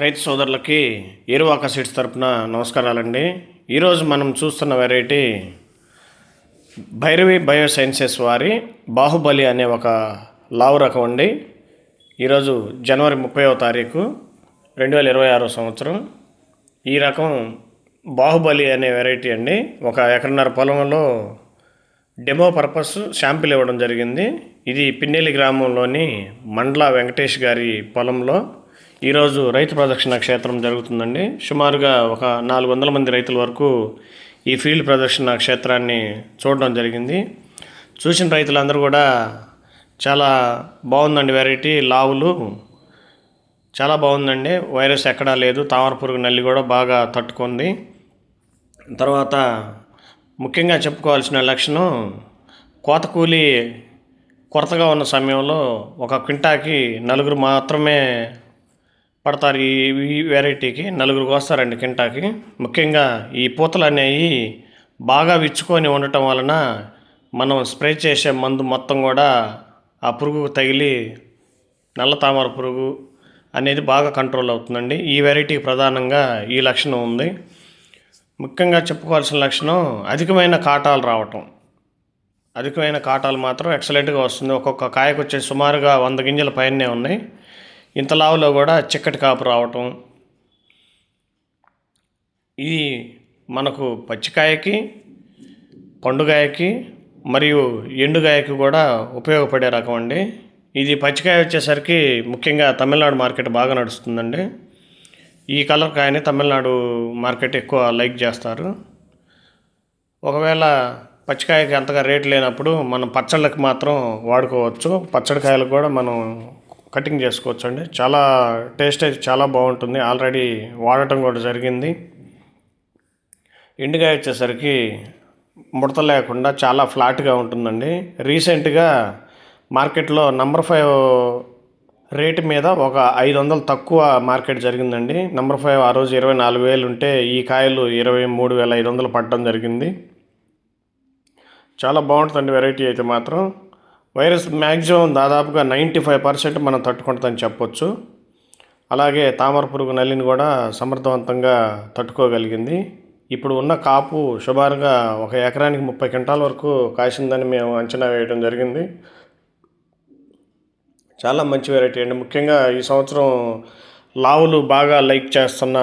రైతు సోదరులకి ఏరువాక సీడ్స్ తరపున నమస్కారాలండి. ఈరోజు మనం చూస్తున్న వెరైటీ భైరవి బయోసైన్సెస్ వారి బాహుబలి అనే ఒక లావు రకం అండి. ఈరోజు జనవరి ముప్పైవ తారీఖు రెండు వేల ఇరవై ఆరో సంవత్సరం. ఈ రకం బాహుబలి అనే వెరైటీ అండి. ఒక ఎకరన్నర పొలంలో డెమో పర్పస్ శాంపిల్ ఇవ్వడం జరిగింది. ఇది పిన్నెలి గ్రామంలోని మండల వెంకటేష్ గారి పొలంలో ఈరోజు రైతు ప్రదక్షిణ క్షేత్రం జరుగుతుందండి. సుమారుగా ఒక నాలుగు వందల మంది రైతుల వరకు ఈ ఫీల్డ్ ప్రదర్శన క్షేత్రాన్ని చూడడం జరిగింది. చూసిన రైతులందరూ కూడా చాలా బాగుందండి వెరైటీ లావులు. చాలా బాగుందండి. వైరస్ ఎక్కడా లేదు. తామర పురుగు నల్లి కూడా బాగా తట్టుకుంది. తర్వాత ముఖ్యంగా చెప్పుకోవాల్సిన లక్షణం కోత కూలి కొరతగా ఉన్న సమయంలో ఒక క్వింటాకి నలుగురు మాత్రమే పడతారు ఈ వెరైటీకి నలుగురు కోస్తారండి కింటాకి. ముఖ్యంగా ఈ పూతలు అనేవి బాగా విచ్చుకొని ఉండటం వలన మనం స్ప్రే చేసే మందు మొత్తం కూడా ఆ పురుగుకు తగిలి నల్ల తామర పురుగు అనేది బాగా కంట్రోల్ అవుతుందండి. ఈ వెరైటీకి ప్రధానంగా ఈ లక్షణం ఉంది. ముఖ్యంగా చెప్పుకోవాల్సిన లక్షణం అధికమైన కాటాలు రావటం. అధికమైన కాటాలు మాత్రం ఎక్సలెంట్గా వస్తుంది. ఒక్కొక్క కాయకు వచ్చే సుమారుగా వంద గింజల పైనే ఉన్నాయి. ఇంత లావులో కూడా చిక్కటి కాపు రావటం. ఇది మనకు పచ్చికాయకి పండుగాయకి మరియు ఎండుగాయకి కూడా ఉపయోగపడే రకం అండి. ఇది పచ్చికాయ వచ్చేసరికి ముఖ్యంగా తమిళనాడు మార్కెట్ బాగా నడుస్తుందండి. ఈ కలర్ కాయని తమిళనాడు మార్కెట్ ఎక్కువ లైక్ చేస్తారు. ఒకవేళ పచ్చికాయకి అంతగా రేటు లేనప్పుడు మనం పచ్చళ్ళకి మాత్రం వాడుకోవచ్చు. పచ్చడికాయలకు కూడా మనం కటింగ్ చేసుకోవచ్చు అండి చాలా టేస్ట్ అయితే చాలా బాగుంటుంది. ఆల్రెడీ వాడటం కూడా జరిగింది. ఎండుకాయ వచ్చేసరికి ముడత లేకుండా చాలా ఫ్లాట్గా ఉంటుందండి. రీసెంట్గా మార్కెట్లో నంబర్ ఫైవ్ రేటు మీద ఒక ఐదు వందలు తక్కువ మార్కెట్ జరిగిందండి. నంబర్ ఫైవ్ ఆ రోజు ఇరవై నాలుగు వేలు ఉంటే ఈ కాయలు ఇరవై మూడు వేల ఐదు వందలు పడడం జరిగింది. చాలా బాగుంటుందండి వెరైటీ అయితే మాత్రం. వైరస్ మ్యాక్సిమం దాదాపుగా నైంటీ ఫైవ్ పర్సెంట్ మనం తట్టుకుంటుందని చెప్పొచ్చు. అలాగే తామర పురుగు నల్లిని కూడా సమర్థవంతంగా తట్టుకోగలిగింది. ఇప్పుడు ఉన్న కాపు సుమారుగా ఒక ఎకరానికి ముప్పై క్వింటాల వరకు కాసిందని మేము అంచనా వేయడం జరిగింది. చాలా మంచి వెరైటీ అండి. ముఖ్యంగా ఈ సంవత్సరం లావులు బాగా లైక్ చేస్తున్న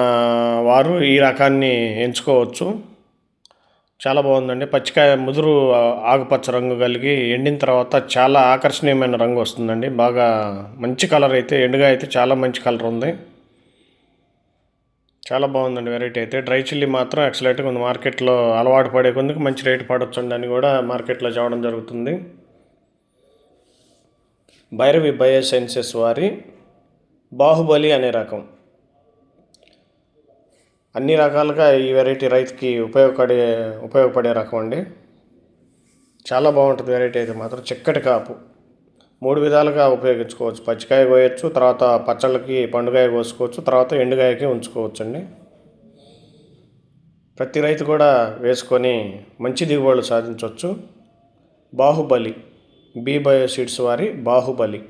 వారు ఈ రకాన్ని ఎంచుకోవచ్చు. చాలా బాగుందండి. పచ్చికాయ ముదురు ఆకుపచ్చ రంగు కలిగి ఎండిన తర్వాత చాలా ఆకర్షణీయమైన రంగు వస్తుందండి. బాగా మంచి కలర్ అయితే ఎండుగా అయితే చాలా మంచి కలర్ ఉంది. చాలా బాగుందండి వెరైటీ అయితే. డ్రై చిల్లీ మాత్రం ఎక్సలెంట్గా ఉంది. మార్కెట్లో అలవాటు పడే కొందుకు మంచి రేటు పడవచ్చండి అని కూడా మార్కెట్లో చెప్పడం జరుగుతుంది. భైరవి బయోసైన్సెస్ వారి బాహుబలి అనే రకం. అన్ని రకాలుగా ఈ వెరైటీ రైతుకి ఉపయోగపడే ఉపయోగపడే రకం అండి. చాలా బాగుంటుంది వెరైటీ అయితే మాత్రం. చిక్కటి కాపు. మూడు విధాలుగా ఉపయోగించుకోవచ్చు. పచ్చికాయ కోయచ్చు తర్వాత పచ్చళ్ళకి పండుగాయ కోసుకోవచ్చు తర్వాత ఎండుగాయకి ఉంచుకోవచ్చు అండి ప్రతి రైతు కూడా వేసుకొని మంచి దిగుబడులు సాధించవచ్చు బాహుబలి బీ బయో సీడ్స్ వారి బాహుబలి.